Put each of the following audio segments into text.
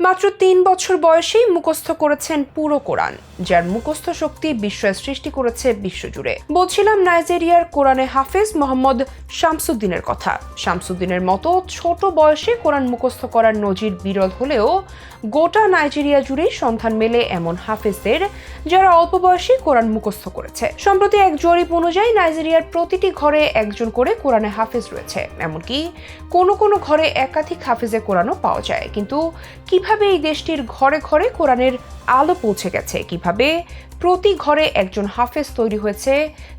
মাত্র তিন বছর বয়সেই মুখস্থ করেছেন পুরো কোরআন, যার মুখস্থ শক্তি বিস্ময় সৃষ্টি করেছে বিশ্বজুড়ে। বলছিলাম নাইজেরিয়ার কোরআনে হাফেজ মোহাম্মদ শামসুদ্দিনের কথা। শামসুদ্দিনের মতো ছোট বয়সে কোরআন মুখস্থ করার নজির বিরল হলেও গোটা নাইজেরিয়া জুড়েই সন্ধান মেলে এমন হাফেজদের, যারা অল্প বয়সে কোরআন মুখস্থ করেছে। সম্প্রতি এক জরিপ অনুযায়ী নাইজেরিয়ার প্রতিটি ঘরে একজন করে কোরআনে হাফেজ রয়েছে। এমনকি কোনো কোনো ঘরে একাধিক হাফেজে কোরআনও পাওয়া যায়। কিন্তু কীভাবে এই দেশটির ঘরে ঘরে কোরআনের আলো পৌঁছে গেছে? কীভাবে প্রতি ঘরে একজন হাফেজ তৈরি হয়েছে?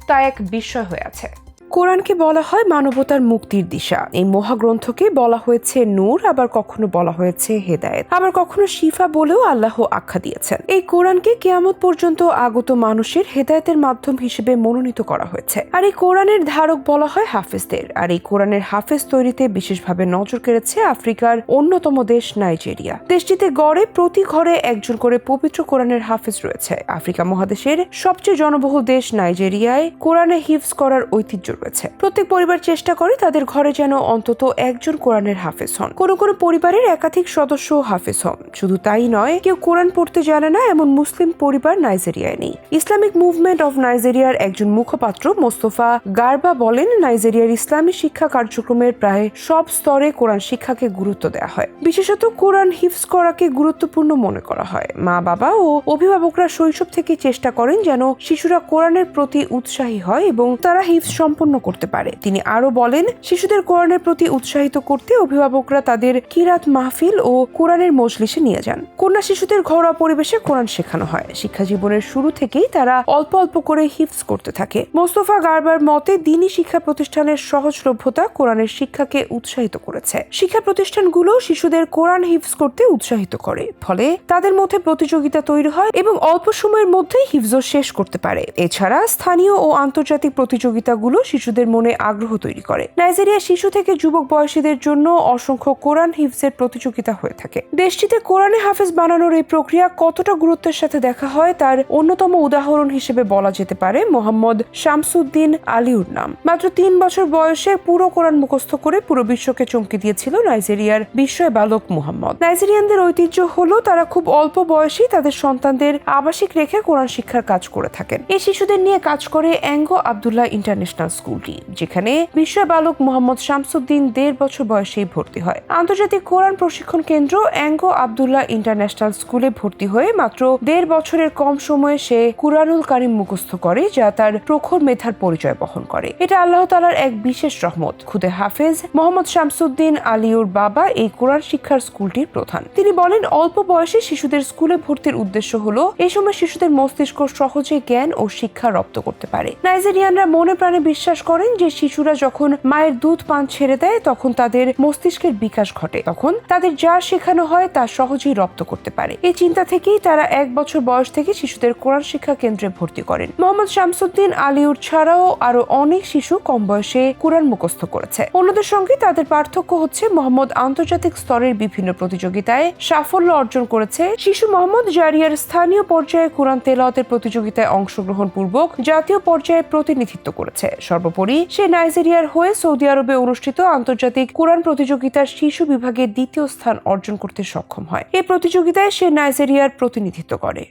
তা এক বিস্ময় হয়ে আছে। কোরআনকে বলা হয় মানবতার মুক্তির দিশা। এই মহাগ্রন্থকে বলা হয়েছে নূর, আবার কখনো বলা হয়েছে হেদায়েত। আবার কখনো শিফা বলেও আল্লাহ আখ্যা দিয়েছেন। এই কোরআনকে কেয়ামত পর্যন্ত আগত মানুষের হেদায়েতের মাধ্যম হিসেবে মনোনীত করা হয়েছে। আর এই কোরআনের ধারক বলা হয় হাফেজদের। আর এই কোরআনের হাফেজ তৈরিতে বিশেষভাবে নজর কেড়েছে আফ্রিকার অন্যতম দেশ নাইজেরিয়া। দেশটিতে গড়ে প্রতি ঘরে একজন করে পবিত্র কোরআনের হাফেজ রয়েছে। আফ্রিকা মহাদেশের সবচেয়ে জনবহুল দেশ নাইজেরিয়ায় কোরআনে হিফজ করার ঐতিহ্য রয়েছে। প্রত্যেক পরিবার চেষ্টা করে তাদের ঘরে যেন অন্তত একজন কোরআনের হাফেজ হন। কোনো কোনো পরিবারের একাধিক সদস্য হাফেজ হন। শুধু তাই নয়, কেউ কোরআন পড়তে জানে না এমন মুসলিম পরিবার নাইজেরিয়ায় নেই। ইসলামিক মুভমেন্ট অফ নাইজেরিয়ার একজন মুখপাত্র মোস্তফা গারবা বলেন, নাইজেরিয়ার ইসলামী শিক্ষা কার্যক্রমের প্রায় সব স্তরে কোরআন শিক্ষাকে গুরুত্ব দেওয়া হয়। বিশেষত কোরআন হিফজ করাকে গুরুত্বপূর্ণ মনে করা হয়। মা বাবা ও অভিভাবকরা শৈশব থেকে চেষ্টা করেন যেন শিশুরা কোরআনের প্রতি উৎসাহী হয় এবং তারা হিফজ সম্পন্ন করতে পারে। তিনি আরও বলেন, শিশুদের কোরআনের প্রতি উৎসাহিত করতে অভিভাবকরা তাদের কিরাত মাহফিল ও কোরআনের মজলিসে নিয়ে যান। কন্যা শিশুদের ঘরোয়া পরিবেশে কোরআন শেখানো হয়। শিক্ষা জীবনের শুরু থেকেই তারা অল্প অল্প করে হিফজ করতে থাকে। মোস্তফা গারবার মতে, দিনী শিক্ষা প্রতিষ্ঠানের সহজলভ্যতা কোরআনের শিক্ষাকে উৎসাহিত করেছে। শিক্ষা প্রতিষ্ঠানগুলো শিশুদের কোরআন হিফজ করতে উৎসাহিত করে, ফলে তাদের মধ্যে প্রতিযোগিতা তৈরি হয় এবং অল্প সময়ের মধ্যেই হিফজ শেষ করতে পারে। এছাড়া স্থানীয় ও আন্তর্জাতিক প্রতিযোগিতাগুলো শিশুদের মনে আগ্রহ তৈরি করে। নাইজেরিয়া শিশু থেকে যুবক বয়সীদের জন্য অসংখ্য কোরআন হিফজের প্রতিযোগিতা হয়ে থাকে। দেশটিতে কোরআনে হাফেজ বানানোর এই প্রক্রিয়া কতটা গুরুত্বের সাথে দেখা হয় তার অন্যতম উদাহরণ হিসেবে বলা যেতে পারে মোহাম্মদ শামসুদ্দিন আলিউর নাম। মাত্র তিন বছর বয়সে পুরো কোরআন মুখস্থ করে পুরো বিশ্বকে চমকে দিয়েছিল নাইজেরিয়ার বিস্ময় বালক মোহাম্মদ। নাইজেরিয়ানদের ঐতিহ্য হলো তারা খুব অল্প বয়সেই তাদের সন্তানদের আবাসিক রেখে কোরআন শিক্ষার কাজ করে থাকেন। এই শিশুদের নিয়ে কাজ করে অ্যাঙ্গো আবদুল্লাহ ইন্টারন্যাশনাল স্কুলটি, যেখানে বিস্ময় বালক মোহাম্মদ শামসুদ্দিন দেড় বছর বয়সেই ভর্তি হয়। আন্তর্জাতিক কোরআন প্রশিক্ষণ কেন্দ্র অ্যাঙ্গো আবদুল্লাহ ইন্টারন্যাশনাল স্কুলে ভর্তি হয়ে মাত্র দেড় বছরের কম সময়ে সে কুরআনুল কারিম মুখস্থ করে, যা তার প্রখর মেধার পরিচয় বহন করে। এটা আল্লাহ তালার এক বিশেষ রহমত। খুদে হাফেজ মোহাম্মদ শামসুদ্দিন আলিউর বাবা এই কোরআন শিক্ষার স্কুলটির প্রধান। তিনি বলেন, অল্প বয়সে শিশুদের স্কুলে ভর্তির উদ্দেশ্য হলো এই সময় শিশুদের মস্তিষ্ক সহজে জ্ঞান ও শিক্ষা রপ্ত করতে পারে। নাইজেরিয়ানরা মনে প্রাণে বিশ্বাস করেন যে শিশুরা যখন মায়ের দুধ পান ছেড়ে দেয়, তখন তাদের মস্তিষ্কের বিকাশ ঘটে। তখন তাদের যা শেখানো হয়, তা সহজেই রপ্ত করতে পারে। এই চিন্তা থেকেই তারা এক বছর বয়স থেকে শিশুদের কোরআন শিক্ষা কেন্দ্রে ভর্তি করেন। মোহাম্মদ শামসুদ্দিন আলিউর ছাড়াও আরও অনেক শিশু কম বয়সে কোরআন মুখস্থ করেছে। অন্যদের সঙ্গে তাদের পার্থক্য হচ্ছে, মোহাম্মদ আন্তর্জাতিক স্তরের বিভিন্ন প্রতিযোগিতায় সাফল্য অর্জন করেছে। শিশু মোহাম্মদ জারিয়ার স্থানীয় পর্যায়ে কোরআন তেলাওয়াতের প্রতিযোগিতায় অংশগ্রহণ পূর্বক জাতীয় পর্যায়ে প্রতিনিধিত্ব করেছে। সর্বোপরি, সে নাইজেরিয়ার হয়ে সৌদি আরবে অনুষ্ঠিত আন্তর্জাতিক কোরআন প্রতিযোগিতার শিশু বিভাগে দ্বিতীয় স্থান অর্জন করতে সক্ষম হয়। এই প্রতিযোগিতায় সে নাইজেরিয়ার প্রতিনিধিত্ব করে।